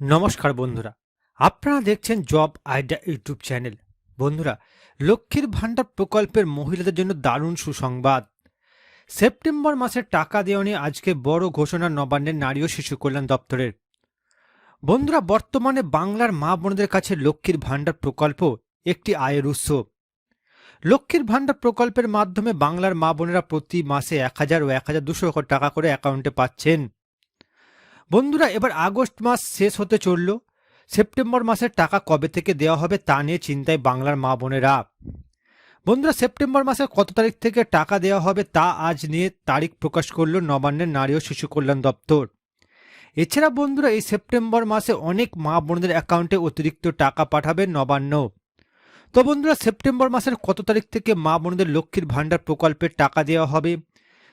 নমস্কার বন্ধুরা। আপনারা দেখছেন জব আইডিয়া ইউটিউব চ্যানেল। বন্ধুরা, লক্ষ্মীর ভাণ্ডার প্রকল্পের মহিলাদের জন্য দারুণ সুসংবাদ। সেপ্টেম্বর মাসের টাকা দেওয়া নিয়ে আজকে বড় ঘোষণা নবান্নের নারী ও শিশু কল্যাণ দপ্তরের। বন্ধুরা, বর্তমানে বাংলার মা বোনদের কাছে লক্ষ্মীর ভাণ্ডার প্রকল্প একটি আয়ের উৎস। লক্ষ্মীর ভাণ্ডার প্রকল্পের মাধ্যমে বাংলার মা বোনেরা প্রতি মাসে এক হাজার ও এক হাজার দুশো টাকা করে অ্যাকাউন্টে পাচ্ছেন। বন্ধুরা, এবার আগস্ট মাস শেষ হতে চলল। সেপ্টেম্বর মাসের টাকা কবে থেকে দেওয়া হবে তা নিয়ে চিন্তায় বাংলার মা বোনেরা। বন্ধুরা, সেপ্টেম্বর মাসের কত তারিখ থেকে টাকা দেওয়া হবে তা আজ নিয়ে তারিখ প্রকাশ করল নবান্নের নারী ও শিশু কল্যাণ দপ্তর। এছাড়া বন্ধুরা, এই সেপ্টেম্বর মাসে অনেক মা বোনদের অ্যাকাউন্টে অতিরিক্ত টাকা পাঠাবে নবান্ন। তো বন্ধুরা, সেপ্টেম্বর মাসের কত তারিখ থেকে মা বোনদের লক্ষ্মীর ভাণ্ডার প্রকল্পের টাকা দেওয়া হবে?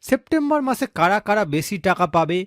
সেপ্টেম্বর মাসে কারা কারা বেশি টাকা পাবে?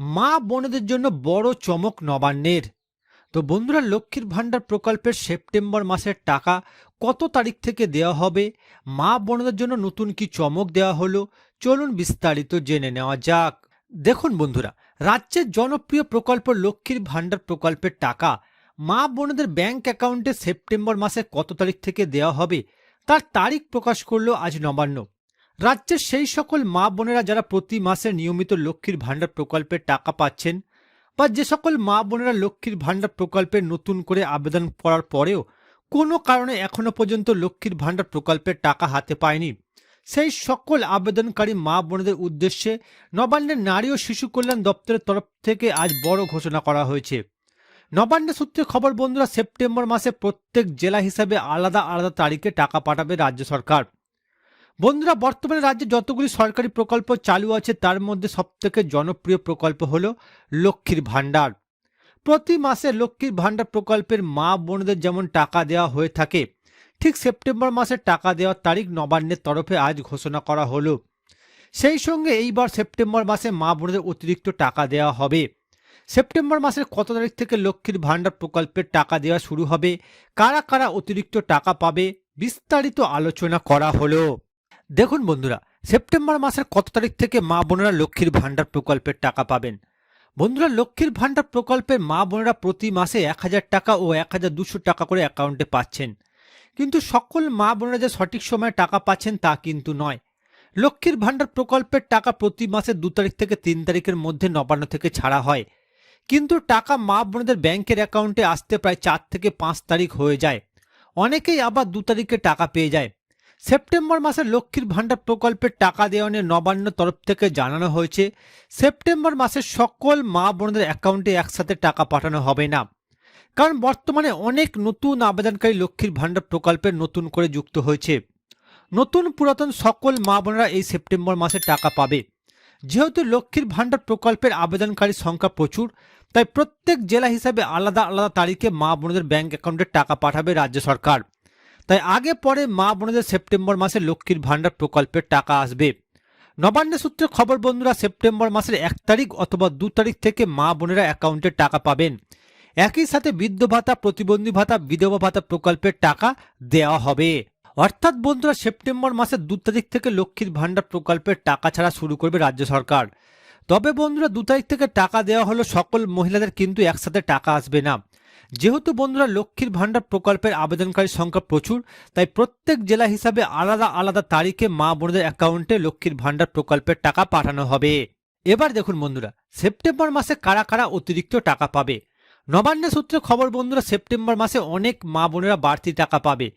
মা বোনেদের জন্য বড় চমক নবান্নের। তো বন্ধুরা, লক্ষ্মীর ভাণ্ডার প্রকল্পের সেপ্টেম্বর মাসের টাকা কত তারিখ থেকে দেওয়া হবে? মা বোনদের জন্য নতুন কি চমক দেওয়া হলো? চলুন বিস্তারিত জেনে নেওয়া যাক। দেখুন বন্ধুরা, রাজ্যের জনপ্রিয় প্রকল্প লক্ষ্মীর ভাণ্ডার প্রকল্পের টাকা মা বোনদের ব্যাংক অ্যাকাউন্টে সেপ্টেম্বর মাসের কত তারিখ থেকে দেওয়া হবে? তার তারিখ প্রকাশ করল আজ নবান্ন। রাজ্যের সেই সকল মা বোনেরা যারা প্রতি মাসে নিয়মিত লক্ষ্মীর ভাণ্ডার প্রকল্পের টাকা পাচ্ছেন বা যে সকল মা বোনেরা লক্ষ্মীর ভাণ্ডার প্রকল্পে নতুন করে আবেদন করার পরেও কোনো কারণে এখনও পর্যন্ত লক্ষ্মীর ভাণ্ডার প্রকল্পের টাকা হাতে পায়নি, সেই সকল আবেদনকারী মা বোনেদের উদ্দেশ্যে নবান্নের নারী ও শিশু কল্যাণ দপ্তরের তরফ থেকে আজ বড় ঘোষণা করা হয়েছে। নবান্ন সূত্রে খবর, বন্ধুরা, সেপ্টেম্বর মাসে প্রত্যেক জেলা হিসাবে আলাদা আলাদা তারিখে টাকা পাঠাবে রাজ্য সরকার। বন্ধুরা, বর্তমানে রাজ্যে যতগুলি সরকারি প্রকল্প চালু আছে, তার মধ্যে সবথেকে জনপ্রিয় প্রকল্প হল লক্ষ্মীর ভাণ্ডার। প্রতি মাসে লক্ষ্মীর ভাণ্ডার প্রকল্পের মা বোনদের যেমন টাকা দেওয়া হয়ে থাকে, ঠিক সেপ্টেম্বর মাসে টাকা দেওয়ার তারিখ নবান্নের তরফে আজ ঘোষণা করা হলো। সেই সঙ্গে এইবার সেপ্টেম্বর মাসে মা বোনদের অতিরিক্ত টাকা দেওয়া হবে। সেপ্টেম্বর মাসের কত তারিখ থেকে লক্ষ্মীর ভাণ্ডার প্রকল্পের টাকা দেওয়া শুরু হবে, কারা কারা অতিরিক্ত টাকা পাবে, বিস্তারিত আলোচনা করা হলো। দেখুন বন্ধুরা, সেপ্টেম্বর মাসের কত তারিখ থেকে মা বোনেরা লক্ষ্মীর ভাণ্ডার প্রকল্পের টাকা পাবেন? বন্ধুরা, লক্ষ্মীর ভাণ্ডার প্রকল্পে মা বোনেরা প্রতি মাসে এক হাজার টাকা ও এক হাজার দুশো টাকা করে অ্যাকাউন্টে পাচ্ছেন। কিন্তু সকল মা বোনেরা যে সঠিক সময়ে টাকা পাচ্ছেন তা কিন্তু নয়। লক্ষ্মীর ভাণ্ডার প্রকল্পের টাকা প্রতি মাসে দু তারিখ থেকে তিন তারিখের মধ্যে নবান্ন থেকে ছাড়া হয়। কিন্তু টাকা মা বোনদের ব্যাংকের অ্যাকাউন্টে আসতে প্রায় চার থেকে পাঁচ তারিখ হয়ে যায়। অনেকেই আবার দু তারিখে টাকা পেয়ে যায়। সেপ্টেম্বর মাসে লক্ষ্মীর ভাণ্ডার প্রকল্পের টাকা দেওয়া নিয়ে নবান্ন তরফ থেকে জানানো হয়েছে, সেপ্টেম্বর মাসে সকল মা বোনদের অ্যাকাউন্টে একসাথে টাকা পাঠানো হবে না। কারণ বর্তমানে অনেক নতুন আবেদনকারী লক্ষ্মীর ভাণ্ডার প্রকল্পে নতুন করে যুক্ত হয়েছে। নতুন পুরাতন সকল মা বোনেরা এই সেপ্টেম্বর মাসে টাকা পাবে। যেহেতু লক্ষ্মীর ভাণ্ডার প্রকল্পের আবেদনকারীর সংখ্যা প্রচুর, তাই প্রত্যেক জেলা হিসাবে আলাদা আলাদা তারিখে মা বোনদের ব্যাংক অ্যাকাউন্টে টাকা পাঠাবে রাজ্য সরকার। তাই আগে পরে মা বোনেদের সেপ্টেম্বর মাসে লক্ষ্মীর ভাণ্ডার প্রকল্পের টাকা আসবে। নবান্ন সূত্রে খবর, বন্ধুরা, সেপ্টেম্বর মাসের এক তারিখ অথবা দু তারিখ থেকে মা বোনেরা অ্যাকাউন্টে টাকা পাবেন। একই সাথে বৃদ্ধ ভাতা, প্রতিবন্ধী ভাতা, বিধবা ভাতা প্রকল্পের টাকা দেওয়া হবে। অর্থাৎ, বন্ধুরা, সেপ্টেম্বর মাসের দু তারিখ থেকে লক্ষ্মীর ভাণ্ডার প্রকল্পের টাকা ছাড়া শুরু করবে রাজ্য সরকার। তবে, বন্ধুরা, দু তারিখ থেকে টাকা দেওয়া হলো সকল মহিলাদের কিন্তু একসাথে টাকা আসবে না। যেহেতু বন্ধুরা লক্ষ্মীর ভাণ্ডার প্রকল্পের আবেদনকারীর সংখ্যা প্রচুর, তাই প্রত্যেক জেলা হিসাবে আলাদা আলাদা তারিখে মা বোনদের অ্যাকাউন্টে লক্ষ্মীর ভাণ্ডার প্রকল্পের টাকা পাঠানো হবে। এবার দেখুন বন্ধুরা, সেপ্টেম্বর মাসে কারা কারা অতিরিক্ত টাকা পাবে? নবান্ন সূত্রে খবর বন্ধুরা, সেপ্টেম্বর মাসে অনেক মা বোনেরা বাড়তি টাকা পাবে।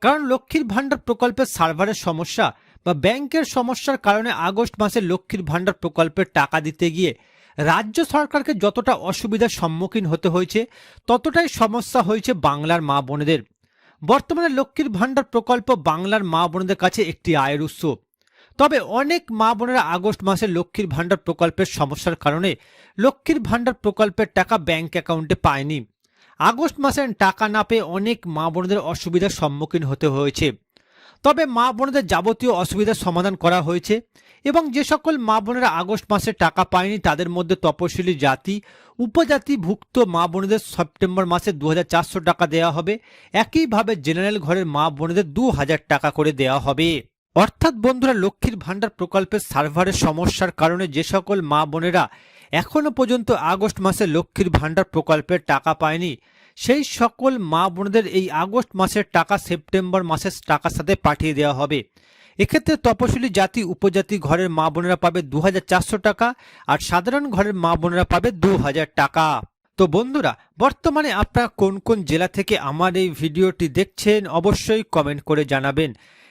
কারণ লক্ষ্মীর ভাণ্ডার প্রকল্পের সার্ভারের সমস্যা বা ব্যাংকের সমস্যার কারণে আগস্ট মাসে লক্ষ্মীর ভাণ্ডার প্রকল্পের টাকা দিতে গিয়ে রাজ্য সরকারকে যতটা অসুবিধার সম্মুখীন হতে হয়েছে, ততটাই সমস্যা হয়েছে বাংলার মা বোনেদের। বর্তমানে লক্ষ্মীর ভাণ্ডার প্রকল্প বাংলার মা বোনেদের কাছে একটি আয়ের উৎস। তবে অনেক মা বোনেরা আগস্ট মাসে লক্ষ্মীর ভাণ্ডার প্রকল্পের সমস্যার কারণে লক্ষ্মীর ভাণ্ডার প্রকল্পের টাকা ব্যাংক অ্যাকাউন্টে পায়নি। আগস্ট মাসে টাকা না পেয়ে অনেক মা বোনদের অসুবিধার সম্মুখীন হতে হয়েছে। তবে মা বোনদের যাবতীয় অসুবিধার সমাধান করা হয়েছে। এবং যে সকল মা বোনেরা আগস্ট মাসে টাকা পায়নি, তাদের মধ্যে তপশিলি জাতি, উপজাতিভুক্ত মা বোনেদের সেপ্টেম্বর মাসে দু হাজার চারশো টাকা দেওয়া হবে। একইভাবে জেনারেল ঘরের মা বোনেদের দু হাজার টাকা করে দেওয়া হবে। অর্থাৎ বন্ধুরা, লক্ষ্মীর ভাণ্ডার প্রকল্পের সার্ভারের সমস্যার কারণে যে সকল মা বোনেরা এখনও পর্যন্ত আগস্ট মাসে লক্ষ্মীর ভাণ্ডার প্রকল্পের টাকা পায়নি, সেই সকল মা বোনদের এই আগস্ট মাসের টাকা সেপ্টেম্বর মাসের টাকার সাথে পাঠিয়ে দেওয়া হবে। এক্ষেত্রে তপশিলি জাতি, উপজাতি ঘরের মা বোনেরা পাবে দু হাজার চারশো টাকা আর সাধারণ ঘরের মা বোনেরা পাবে দু হাজার টাকা। তো বন্ধুরা, বর্তমানে আপনারা কোন কোন জেলা থেকে আমার এই ভিডিওটি দেখছেন অবশ্যই কমেন্ট করে জানাবেন।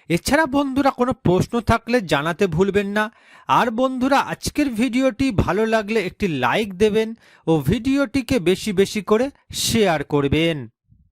এছাড়া বন্ধুরা, কোনো প্রশ্ন থাকলে জানাতে ভুলবেন না। আর বন্ধুরা, আজকের ভিডিওটি ভালো লাগলে একটি লাইক দেবেন ও ভিডিওটিকে বেশি বেশি করে শেয়ার করবেন।